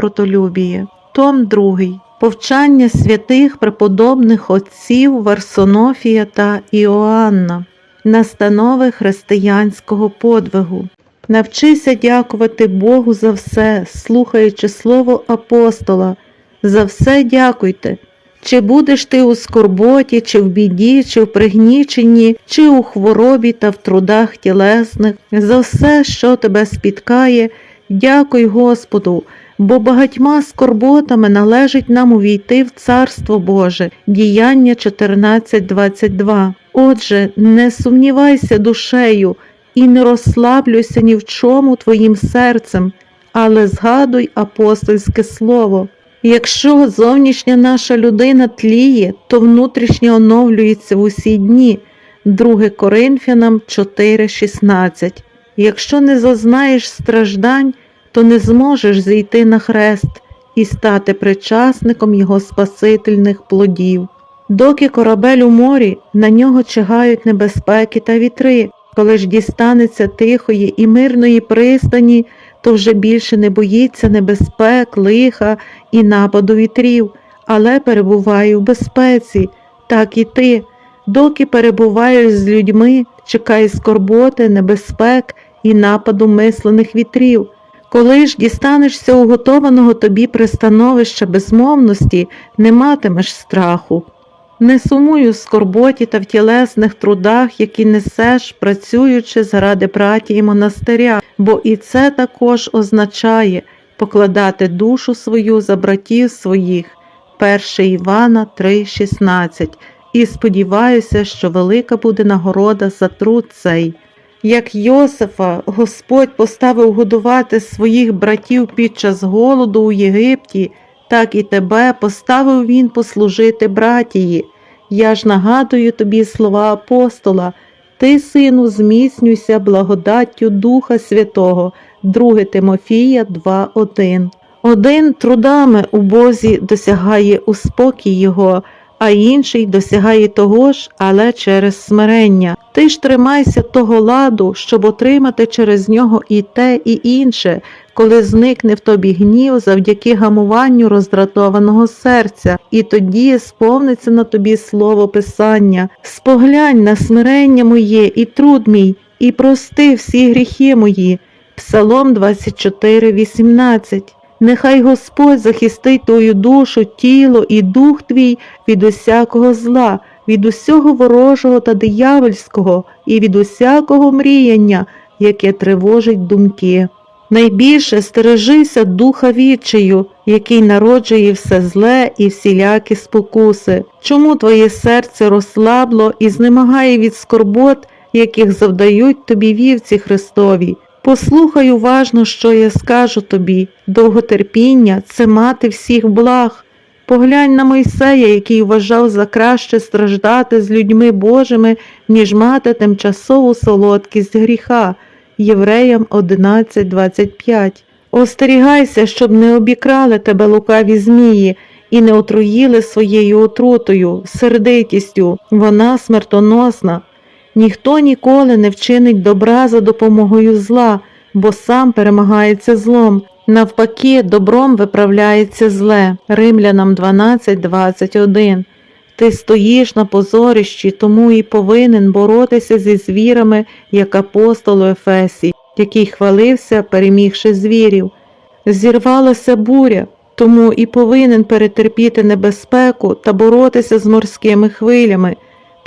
добротолюбіє. Том 2. Повчання святих преподобних отців Варсонофія та Іоанна. Настанови християнського подвигу. Навчися дякувати Богу за все, слухаючи слово апостола. За все дякуйте. Чи будеш ти у скорботі, чи в біді, чи в пригніченні, чи у хворобі та в трудах тілесних, за все, що тебе спіткає, дякуй Господу, бо багатьма скорботами належить нам увійти в Царство Боже. Діяння 14.22. Отже, не сумнівайся душею і не розслаблюйся ні в чому твоїм серцем, але згадуй апостольське слово. Якщо зовнішня наша людина тліє, то внутрішня оновлюється в усі дні. 2 Коринфянам 4:16. Якщо не зазнаєш страждань, то не зможеш зійти на хрест і стати причасником його спасительних плодів. Доки корабель у морі, на нього чигають небезпеки та вітри. Коли ж дістанеться тихої і мирної пристані, то вже більше не боїться небезпек, лиха і нападу вітрів, але перебуває в безпеці, так і ти, доки перебуваєш з людьми, чекай скорботи, небезпек і нападу мислених вітрів. Коли ж дістанешся уготованого тобі пристановища безмовності, не матимеш страху. Не сумуй у скорботі та в тілесних трудах, які несеш, працюючи заради братії монастиря, бо і це також означає покладати душу свою за братів своїх. 1 Івана 3,16 І сподіваюся, що велика буде нагорода за труд цей. Як Йосифа Господь поставив годувати своїх братів під час голоду у Єгипті, так і тебе поставив він послужити братії. Я ж нагадую тобі слова апостола, ти, сину, зміцнюйся благодаттю Духа Святого, 2 Тимофія 2.1. Один трудами у Бозі досягає у спокій Його, а інший досягає того ж, але через смирення. Ти ж тримайся того ладу, щоб отримати через нього і те, і інше, коли зникне в тобі гнів завдяки гамуванню роздратованого серця, і тоді сповниться на тобі слово Писання. Споглянь на смирення моє і труд мій, і прости всі гріхи мої. Псалом 24, 18 Нехай Господь захистить твою душу, тіло і дух твій від усякого зла, від усього ворожого та диявольського, і від усякого мріяння, яке тривожить думки. Найбільше стережися духа відчаю, який народжує все зле і всілякі спокуси. Чому твоє серце розслабло і знемагає від скорбот, яких завдають тобі вівці Христові? Послухай уважно, що я скажу тобі. Довготерпіння це мати всіх благ. Поглянь на Мойсея, який вважав за краще страждати з людьми Божими, ніж мати тимчасову солодкість гріха. Євреям 11.25 Остерігайся, щоб не обікрали тебе лукаві змії і не отруїли своєю отрутою, сердитістю, вона смертоносна. Ніхто ніколи не вчинить добра за допомогою зла, бо сам перемагається злом. Навпаки, добром виправляється зле. Римлянам 12.21 Ти стоїш на позорищі, тому і повинен боротися зі звірами, як апостол у Ефесі, який хвалився, перемігши звірів. Зірвалася буря, тому і повинен перетерпіти небезпеку та боротися з морськими хвилями.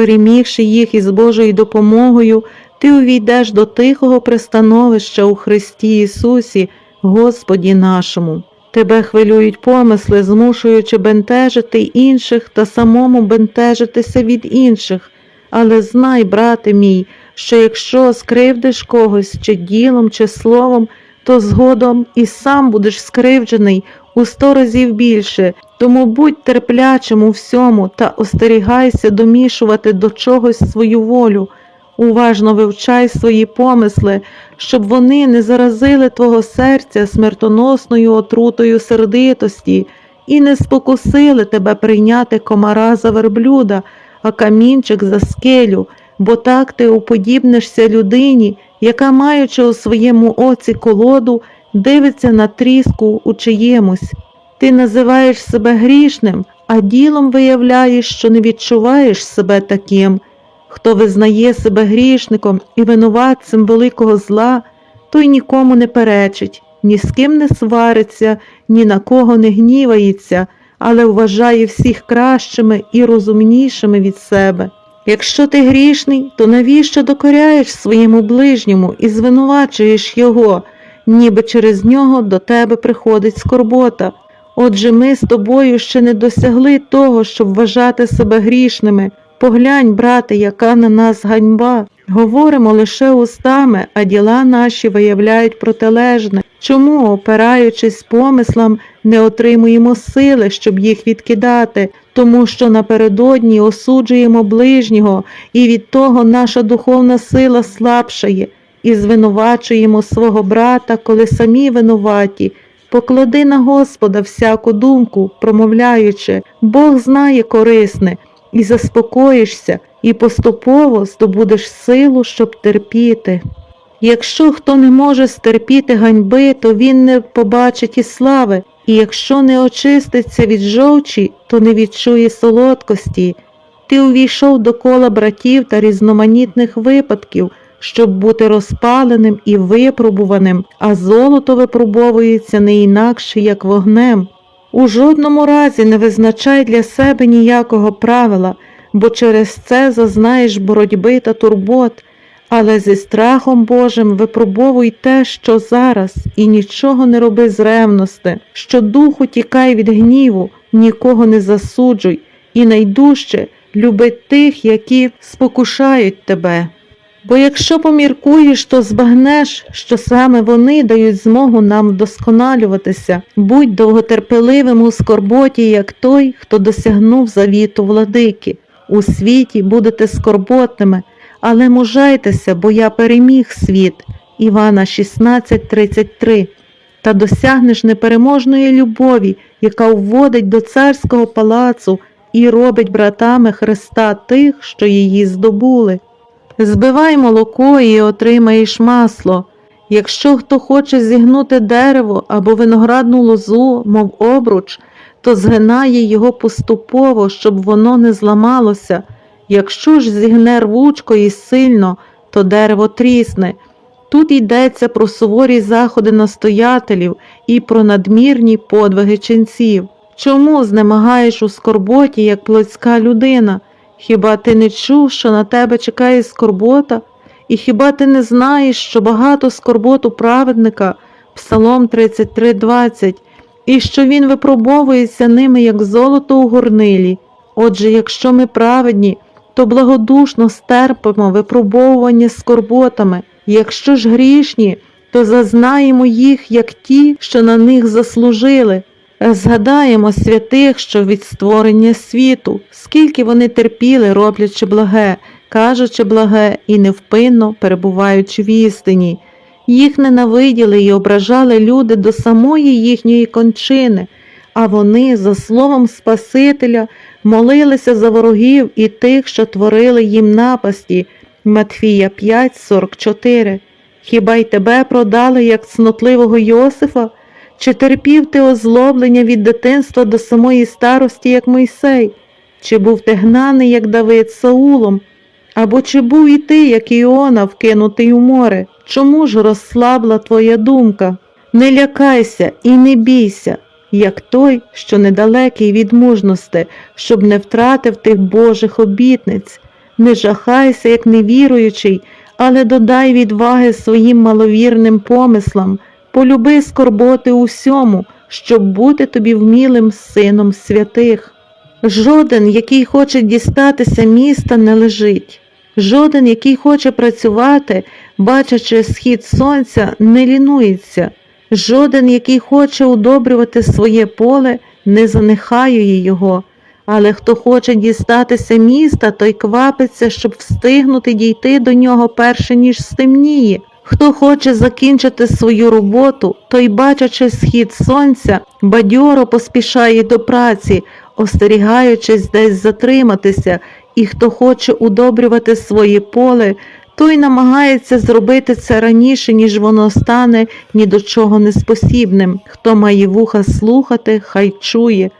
Перемігши їх із Божою допомогою, ти увійдеш до тихого пристановища у Христі Ісусі, Господі нашому. Тебе хвилюють помисли, змушуючи бентежити інших та самому бентежитися від інших. Але знай, брате мій, що якщо скривдиш когось чи ділом, чи словом, то згодом і сам будеш скривджений у сто разів більше, тому будь терплячим у всьому та остерігайся домішувати до чогось свою волю. Уважно вивчай свої помисли, щоб вони не заразили твого серця смертоносною отрутою сердитості і не спокусили тебе прийняти комара за верблюда, а камінчик за скелю, бо так ти уподібнишся людині, яка, маючи у своєму оці колоду, дивиться на тріску у чиємусь. Ти називаєш себе грішним, а ділом виявляєш, що не відчуваєш себе таким. Хто визнає себе грішником і винуватцем великого зла, той нікому не перечить, ні з ким не свариться, ні на кого не гнівається, але вважає всіх кращими і розумнішими від себе. Якщо ти грішний, то навіщо докоряєш своєму ближньому і звинувачуєш його, ніби через нього до тебе приходить скорбота. Отже, ми з тобою ще не досягли того, щоб вважати себе грішними. Поглянь, брате, яка на нас ганьба. Говоримо лише устами, а діла наші виявляють протилежне. Чому, опираючись помислам, не отримуємо сили, щоб їх відкидати, тому що напередодні осуджуємо ближнього, і від того наша духовна сила слабшає, і звинувачуємо свого брата, коли самі винуваті. Поклади на Господа всяку думку, промовляючи, Бог знає корисне, і заспокоїшся, і поступово здобудеш силу, щоб терпіти. Якщо хто не може стерпіти ганьби, то він не побачить і слави, і якщо не очиститься від жовчі, то не відчує солодкості. Ти увійшов до кола братів та різноманітних випадків, щоб бути розпаленим і випробуваним, а золото випробовується не інакше, як вогнем. У жодному разі не визначай для себе ніякого правила, бо через це зазнаєш боротьби та турбот, але зі страхом Божим випробовуй те, що зараз, і нічого не роби з ревності, що духу тікай від гніву, нікого не засуджуй, і найдужче люби тих, які спокушають тебе. Бо якщо поміркуєш, то збагнеш, що саме вони дають змогу нам вдосконалюватися, будь довготерпеливим у скорботі, як той, хто досягнув завіту владики. У світі будете скорботними, але мужайтеся, бо я переміг світ. Івана 16:33. Та досягнеш непереможної любові, яка вводить до царського палацу і робить братами Христа тих, що її здобули. Збивай молоко і отримаєш масло. Якщо хто хоче зігнути дерево або виноградну лозу, мов обруч, то згинає його поступово, щоб воно не зламалося. Якщо ж зігне рвучко і сильно, то дерево трісне. Тут йдеться про суворі заходи настоятелів і про надмірні подвиги ченців. Чому знемагаєш у скорботі, як плотська людина? Хіба ти не чув, що на тебе чекає скорбота? І хіба ти не знаєш, що багато скорбот у праведника, Псалом 33,20, і що він випробовується ними, як золото у горнилі? Отже, якщо ми праведні, то благодушно стерпимо випробовування скорботами, якщо ж грішні, то зазнаємо їх, як ті, що на них заслужили. Згадаємо святих, що від створення світу, скільки вони терпіли, роблячи благе, кажучи благе і невпинно перебуваючи в істині. Їх ненавиділи і ображали люди до самої їхньої кончини, а вони, за словом Спасителя, молилися за ворогів і тих, що творили їм напасті. Матфія 5:44. Хіба й тебе продали, як цнотливого Йосифа? Чи терпів ти озлоблення від дитинства до самої старості, як Мойсей? Чи був ти гнаний, як Давид Саулом? Або чи був і ти, як Іона, вкинутий у море? Чому ж розслабла твоя думка? Не лякайся і не бійся, як той, що недалекий від мужності, щоб не втратив тих Божих обітниць. Не жахайся, як невіруючий, але додай відваги своїм маловірним помислам. Полюби скорботи усьому, щоб бути тобі вмілим сином святих. Жоден, який хоче дістатися міста, не лежить. Жоден, який хоче працювати, бачачи схід сонця, не лінується. Жоден, який хоче удобрювати своє поле, не занехаює його. Але хто хоче дістатися міста, той квапиться, щоб встигнути дійти до нього перше, ніж стемніє. Хто хоче закінчити свою роботу, той, бачачи схід сонця, бадьоро поспішає до праці, остерігаючись десь затриматися, і хто хоче удобрювати своє поле, той намагається зробити це раніше, ніж воно стане ні до чого неспосібним. Хто має вуха слухати, хай чує.